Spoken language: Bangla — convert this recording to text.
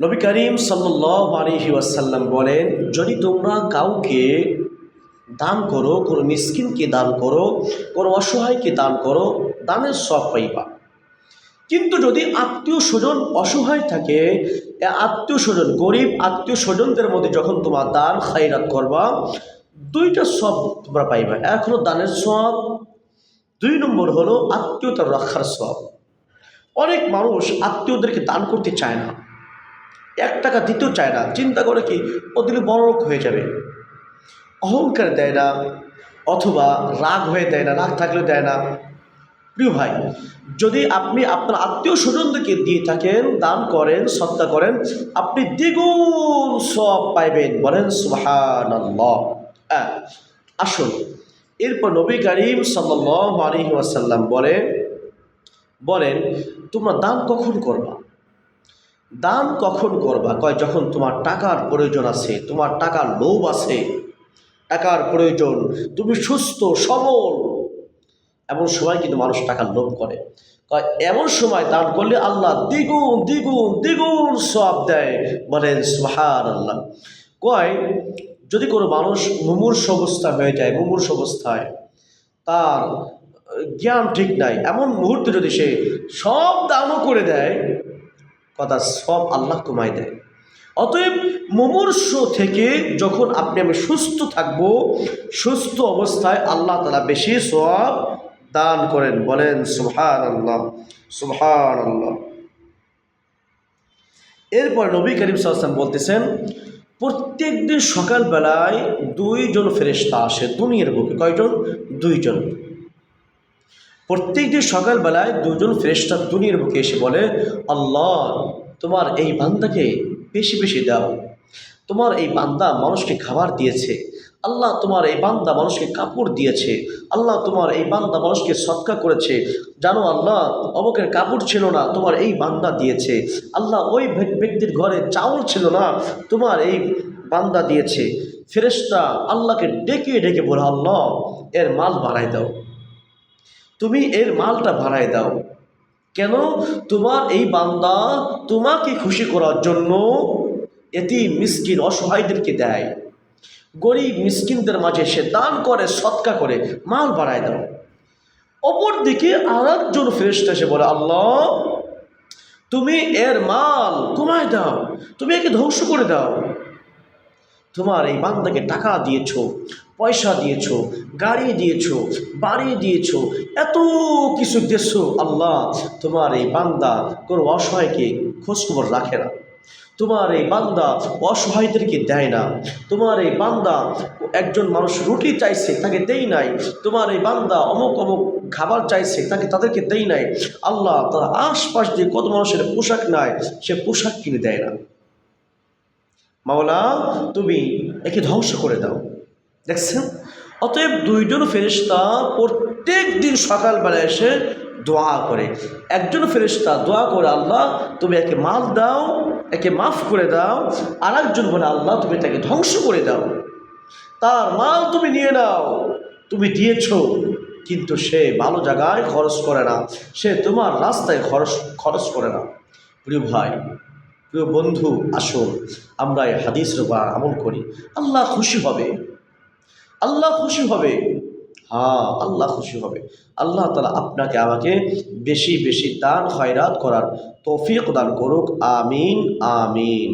নবী করিম সাল্লাহ ওয়াসাল্লাম বলেন, যদি তোমরা কাউকে দান করো, কোনো মিসকিনকে দান করো, কোনো অসহায়কে দান করো, দানের সব পাইবা। কিন্তু যদি আত্মীয় স্বজন অসহায় থাকে আত্মীয় স্বজন গরিব, আত্মীয় স্বজনদের মধ্যে যখন তোমার দান খাইরাত করবা, দুইটা সব তোমরা পাইবা। এক হলো দানের সব দুই নম্বর হলো আত্মীয়তার রক্ষার সব অনেক মানুষ আত্মীয়দেরকে দান করতে চায় না। এক টাকা দিতেও চায় না। চিন্তা করে কি ও দিলে বড় লোক হয়ে যাবে। অহংকার দেয় না, অথবা রাগ হয়ে দেয় না, রাগ থাকলেও দেয় না। প্রিয় ভাই, যদি আপনি আপনার আত্মীয় স্বজনদেরকে দিয়ে থাকেন, দান করেন সত্তা করেন, আপনি দ্বিগুণ সব পাইবেন। বলেন সুহান আসুন। এরপর নবী করিম সাল্লাহ আলী ওয়াসাল্লাম বলে বলেন, তোমরা দান কখন করবা? দান কখন করবা? কয়, যখন তোমার টাকার প্রয়োজন আছে, তোমার টাকার লোভ আছে, টাকার প্রয়োজন, তুমি সুস্থ, সবল। এমন সময় কিন্তু মানুষ টাকার লোভ করে। কয়, এমন সময় দান করলে আল্লাহ দ্বিগুণ দ্বিগুণ দ্বিগুণ সব দেয়। বলেন সুহার আল্লাহ কয়, যদি কোনো মানুষ মুমূর্ষ অবস্থা হয়ে যায়, মুমূর্ষ অবস্থায়, তার জ্ঞান ঠিক নাই, এমন মুহূর্তে যদি সে সব দানও করে দেয় কথা সব আল্লাহ কমাই দেয়। অতএব মুমূর্ষ থেকে যখন আপনি আমি সুস্থ থাকব, সুস্থ অবস্থায় আল্লাহ তালা বেশি সব দান করেন, বলেন সুহান আল্লাহ সুহান আল্লাহ এরপর নবী করিম সাল্লাম বলতেছেন, প্রত্যেক দিন সকালবেলায় দুইজন ফেরেস্তা আসে, দুনিয়ার বুকে কয়জন? দুইজন। প্রত্যেক দিন সকালবেলায় দুজন ফেরেস্তা দুনিয়ার বুকে এসে বলে, আল্লাহ, তোমার এই বান্দাকে বেশি বেশি দাও। তোমার এই বান্দা মানুষকে খাবার দিয়েছে। আল্লাহ, তোমার এই বান্দা মানুষকে কাপড় দিয়েছে। আল্লাহ, তোমার এই বান্দা মানুষকে সৎকা করেছে। জানো আল্লাহ, অমুকের কাপড় ছিল না, তোমার এই বান্দা দিয়েছে। আল্লাহ, ওই ব্যক্তির ঘরে চাউল ছিল না, তোমার এই বান্দা দিয়েছে। ফেরেস্তা আল্লাহকে ডেকে ডেকে বলে, আল্লাহ, এর মাল বাড়াই দাও। তুমি এর মালটা ভাড়ায় দাও। কেন? তোমার এই বান্দা তোমাকে খুশি করার জন্য এটি মিসকিন অসহায়দেরকে দেয়। গরিব মিসকিনদের মাঝে সে দান করে, সৎকা করে, মাল বাড়ায় দাও। অপরদিকে আর একজন ফেরেস্ট এসে বলে, আল্লাহ, তুমি এর মাল কমায় দাও, তুমি একে ধ্বংস করে দাও। তোমার এই বান্দাকে টাকা দিয়েছ পয়সা দিয়েছ, গাড়ি দিয়েছ, বাড়ি দিয়েছ, এত কিছু দিয়েছ, আল্লাহ, তোমার এই বান্দা কোনো অসহায়কে খোঁজখবর রাখে না। তোমার এই বান্দা অসহায়দেরকে দেয় না। তোমার এই বান্দা একজন মানুষ রুটি চাইছে, তাকে দেই নাই। তোমার এই বান্দা অমুক অমুক খাবার চাইছে, তাকে তাদেরকে দেই নাই। আল্লাহ তার আশপাশ দিয়ে কত মানুষের পোশাক নাই সে পোশাক কিনে দেয় না। মাওলা, তুমি একে ধ্বংস করে দাও। দেখছেন? অতএব দুইজন ফেরিস্তা প্রত্যেক দিন সকালবেলা এসে দোয়া করে। একজন ফেরিস্তা দোয়া করে, আল্লাহ, তুমি একে মাল দাও, একে মাফ করে দাও। আর একজন বলে, আল্লাহ, তুমি তাকে ধ্বংস করে দাও। তার মাল তুমি নিয়ে নাও। তুমি দিয়েছ, কিন্তু সে ভালো জায়গায় খরচ করে না। সে তোমার রাস্তায় খরচ খরচ করে না। প্রিয় ভাই, প্রিয় বন্ধু, আসুন, আমরা এই হাদিসের উপর আমল করি। আল্লাহ খুশি হবে। আল্লাহ খুশি হবে। হ্যাঁ আল্লাহ খুশি হবে। আল্লাহ তালা আপনাকে আমাকে বেশি বেশি দান, খয়রাত করার তৌফিক দান করুক। আমিন আমিন।